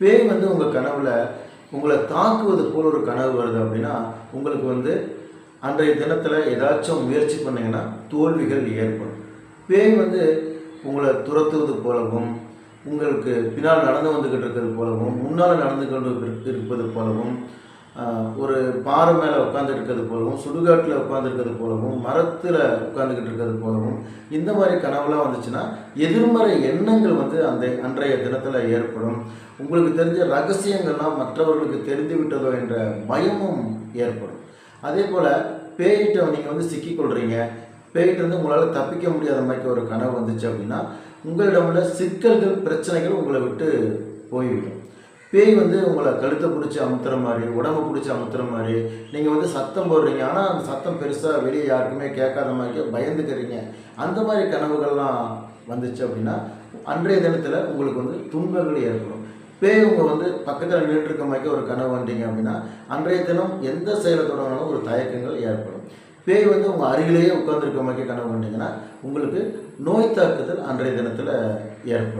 பேய் வந்து உங்கள் கனவில் உங்களை தாக்குவது போல் ஒரு கனவு வருது அப்படின்னா உங்களுக்கு வந்து அன்றைய தினத்தில் ஏதாச்சும் முயற்சி பண்ணிங்கன்னா தோல்விகள் ஏற்படும். பேய் வந்து உங்களை துரத்துவது போலவும் உங்களுக்கு பின்னால் நடந்து வந்துக்கிட்டு இருக்கிறது போலவும் முன்னால் நடந்து கொண்டு இருப்பது போலவும் ஒரு பாறை மேலே உட்காந்துருக்கிறது இருக்கிறது போலவும் சுடுகாட்டில் உட்காந்துருக்கிறது போலவும் மரத்தில் உட்காந்துக்கிட்டு இருக்கிறது போலவும் இந்த மாதிரி கனவுலாம் வந்துச்சுன்னா எதிர்மறை எண்ணங்கள் வந்து அந்த அன்றைய தினத்தில் ஏற்படும். உங்களுக்கு தெரிஞ்ச ரகசியங்கள்லாம் மற்றவர்களுக்கு தெரிந்து விட்டதோ என்ற பயமும் ஏற்படும். அதே போல் பேயிட்ட நீங்கள் வந்து சிக்கிக்கொள்கிறீங்க பேயிட்ட வந்து உங்களால் தப்பிக்க முடியாத மாதிரி ஒரு கனவு வந்துச்சு அப்படின்னா உங்களிடம் உள்ள சிக்கல்கள் பிரச்சனைகள் உங்களை விட்டு போய்விடும். பேய் வந்து உங்களை கழுத்தை பிடிச்சி அமுத்துற மாதிரி உடம்பை பிடிச்சி அமுத்துற மாதிரி நீங்கள் வந்து சத்தம் போடுறீங்க. ஆனால் அந்த சத்தம் பெருசாக வெளியே யாருக்குமே கேட்காத மாதிரி பயந்துக்கிறீங்க. அந்த மாதிரி கனவுகள்லாம் வந்துச்சு அப்படின்னா அன்றைய தினத்தில் உங்களுக்கு வந்து துன்பங்கள் ஏற்படும். பேய் உங்கள் வந்து பக்கத்தில் நின்றுட்டு மாதிரி ஒரு கனவு வந்தீங்க அப்படின்னா அன்றைய தினம் எந்த செயலை தொடங்கினாலும் ஒரு தயக்கங்கள் ஏற்படும். பேய் வந்து உங்கள் அருகிலேயே உட்காந்துருக்க மாதிரி கனவு வந்தீங்கன்னா உங்களுக்கு நோய் தாக்குதல் அன்றைய தினத்தில் ஏற்படும்.